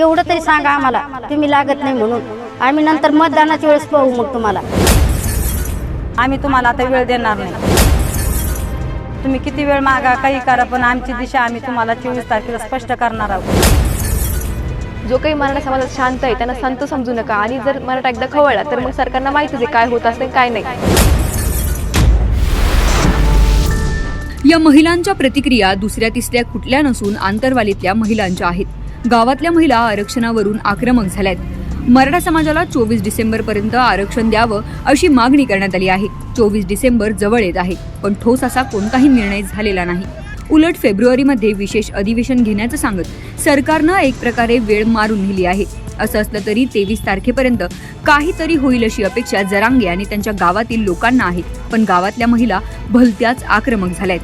एवढं तरी सांगा आम्हाला. तुम्ही लागत नाही म्हणून. आम्ही नंतर मतदानाच्या वेळेस पाहू मग तुम्हाला. आम्ही तुम्हाला आता वेळ देणार नाही. तुम्ही किती वेळ मागा काही करा पण आमची दिशा आम्ही तुम्हाला चोवीस तारखेला स्पष्ट करणार आहोत. जो काही मराठा समाजात शांत आहे त्यांना संत समजू नका. आणि जर मराठा एकदा खवळला तर मग सरकारला माहितीच आहे काय होत असते काय नाही. या महिलांच्या प्रतिक्रिया दुसऱ्या तिसऱ्या कुठल्या नसून आंतरवालीतल्या महिलांच्या आहेत. गावातल्या महिला आरक्षणावरून आक्रमक झाल्यात. मराठा समाजाला चोवीस डिसेंबर पर्यंत आरक्षण द्यावं अशी मागणी करण्यात आली आहे. चोवीस डिसेंबर जवळ येत आहे पण ठोस असा कोणताही निर्णय झालेला नाही. उलट फेब्रुवारीमध्ये विशेष अधिवेशन घेण्याचं सांगत सरकारनं एक प्रकारे वेळ मारून नेली आहे. असं असलं तरी तेवीस तारखेपर्यंत काहीतरी होईल अशी अपेक्षा जरांगे आणि त्यांच्या गावातील लोकांना आहे पण गावातल्या महिला भलत्याच आक्रमक झाल्यात.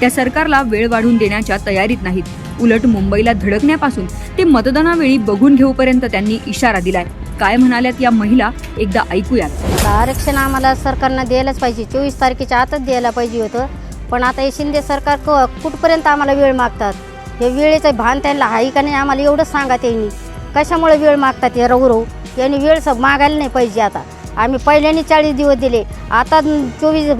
त्या सरकारला वेळ वाढून देण्याच्या तयारीत नाहीत. उलट मुंबईला धडकण्यापासून ते मतदानावेळी बघून घेऊपर्यंत त्यांनी इशारा दिलाय. काय म्हणाल्यात या महिला? एकदा ऐकूयात. आरक्षण आम्हाला सरकारनं द्यायलाच पाहिजे. चोवीस तारखेच्या आतच द्यायला पाहिजे होतं. पण आता हे शिंदे सरकार क कुठपर्यंत आम्हाला वेळ मागतात? हे वेळेचं भान त्यांना आहे का नाही आम्हाला एवढंच सांगा त्यांनी कशामुळे वेळ मागतात हे रवू यांनी वेळ सब मागायला नाही पाहिजे आता. आम्ही पहिल्याने चाळीस दिवस दिले. आता चोवीस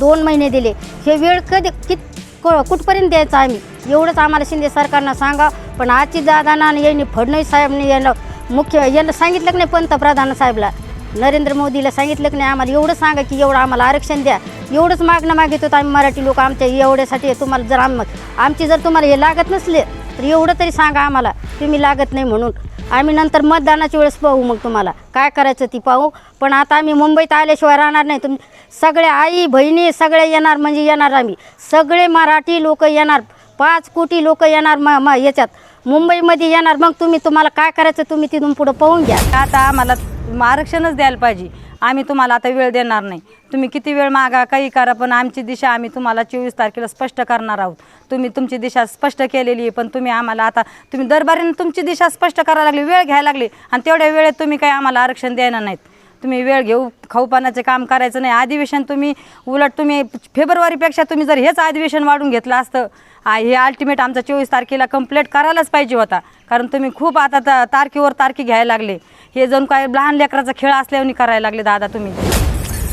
दोन महिने दिले. हे वेळ कधी कित क- कुठपर्यंत द्यायचं आम्ही? एवढंच आम्हाला शिंदे सरकारनं सांगा. पण आजची दादाना आणि यांनी फडणवीस साहेबने यांना मुख्य यांना सांगितलं की नाही पंतप्रधान साहेबला? नरेंद्र मोदीला सांगितलं की नाही? आम्हाला एवढं सांगा की एवढं आम्हाला आरक्षण द्या. एवढंच मागणं मागित होतं आम्ही मराठी लोक. आमच्या एवढ्यासाठी तुम्हाला जर आम आमची जर तुम्हाला हे लागत नसले तर एवढं तरी सांगा आम्हाला तुम्ही लागत नाही म्हणून. आम्ही नंतर मतदानाच्या वेळेस पाहू मग तुम्हाला काय करायचं ती पाहू. पण आता आम्ही मुंबईत आल्याशिवाय राहणार नाही. तुम सगळे आई बहिणी सगळे येणार म्हणजे येणार आम्ही. सगळे मराठी लोक येणार. पाच कोटी लोक येणार म म याच्यात. मुंबईमध्ये येणार. मग तुम्ही तुम्हाला काय करायचं तुम्ही तिथून पुढं पाहून घ्या. आता आम्हाला आरक्षणच द्यायला पाहिजे. आम्ही तुम्हाला आता वेळ देणार नाही. तुम्ही किती वेळ मागा काही करा पण आमची दिशा आम्ही तुम्हाला चोवीस तारखेला स्पष्ट करणार आहोत. तुम्ही तुमची दिशा स्पष्ट केलेली आहे पण तुम्ही आम्हाला आता तुम्ही दरबारीनं तुमची दिशा स्पष्ट करायला लागली वेळ घ्यायला लागली आणि तेवढ्या वेळेत तुम्ही काही आम्हाला आरक्षण देणार नाहीत. तुम्ही वेळ घेऊ खाऊपानाचे काम करायचं नाही. अधिवेशन तुम्ही उलट तुम्ही फेब्रुवारीपेक्षा तुम्ही जर हेच अधिवेशन वाढून घेतलं असतं हे अल्टिमेट आमचा चोवीस तारखेला कंप्लीट करायलाच पाहिजे होता. कारण तुम्ही खूप आता तारखेवर तारखे घ्यायला लागले. हे जणू काय लहान लेकराचा खेळ असल्याने करायला लागले दादा तुम्ही.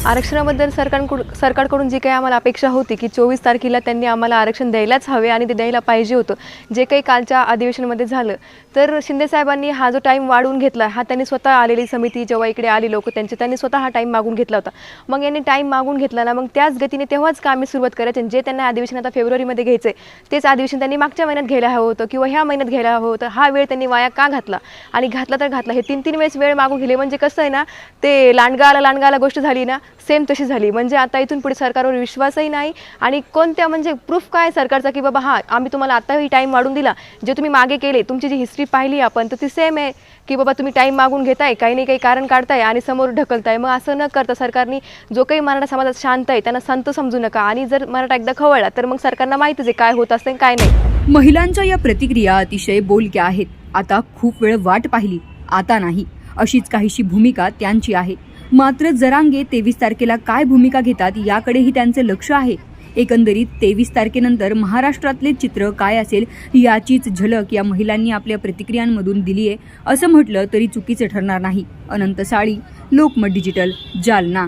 आरक्षणाबद्दल सरकारकडून सरकारकडून जी काही आम्हाला अपेक्षा होती की चोवीस तारखेला त्यांनी आम्हाला आरक्षण द्यायलाच हवे आणि ते द्यायला पाहिजे होतं जे काही कालच्या अधिवेशनामध्ये झालं. तर शिंदेसाहेबांनी हा जो टाईम वाढवून घेतला हा त्यांनी स्वतः आलेली समिती जेव्हा इकडे आली लोक त्यांचे त्यांनी स्वतः हा टाईम मागून घेतला होता. मग यांनी टाईम मागून घेतला ना मग त्याच गतीने तेव्हाच कामे सुरुवात करायचे आणि जे त्यांना अधिवेशन आता फेब्रुवारीमध्ये घ्यायचं आहे तेच अधिवेशन त्यांनी मागच्या महिन्यात घ्यायला हवं होतं किंवा ह्या महिन्यात घ्यायला हवं होतं हा वेळ त्यांनी वाया का घातला? आणि घातला तर घातला. हे तीन तीन वेळेस वेळ मागून गेले. म्हणजे कसं आहे ना ते लांडगा आला गोष्ट झाली ना सेम तशी झाली. म्हणजे आता इथून पुढे सरकारवर विश्वासही नाही आणि कोणत्या म्हणजे प्रूफ काय सरकारचा की बाबा हा आम्ही तुम्हाला आताही टाईम वाढून दिला. जे तुम्ही मागे केले तुमची जी हिस्ट्री पाहिली आपण तर ती सेम आहे की बाबा तुम्ही टाईम मागून घेताय काही नाही काही कारण काढताय आणि समोर ढकलताय. मग असं न करता सरकारने जो काही मराठा समाजात शांत आहे त्यांना संत समजू नका. आणि जर मराठा एकदा खवळला तर मग सरकारना माहितीच आहे काय होत असते काय नाही. महिलांच्या या प्रतिक्रिया अतिशय बोलक्या आहेत. आता खूप वेळ वाट पाहिली आता नाही. अशीच काहीशी भूमिका त्यांची आहे. मात्र जरांगे तेवीस तारखेला काय भूमिका घेतात याकडेही त्यांचे लक्ष आहे. एकंदरीत तेवीस तारखेनंतर महाराष्ट्रातले चित्र काय असेल याचीच झलक या महिलांनी आपल्या प्रतिक्रियांमधून दिली आहे. असं म्हटलं तरी चुकीचं ठरणार नाही. अनंत साळी लोकमत डिजिटल जालना.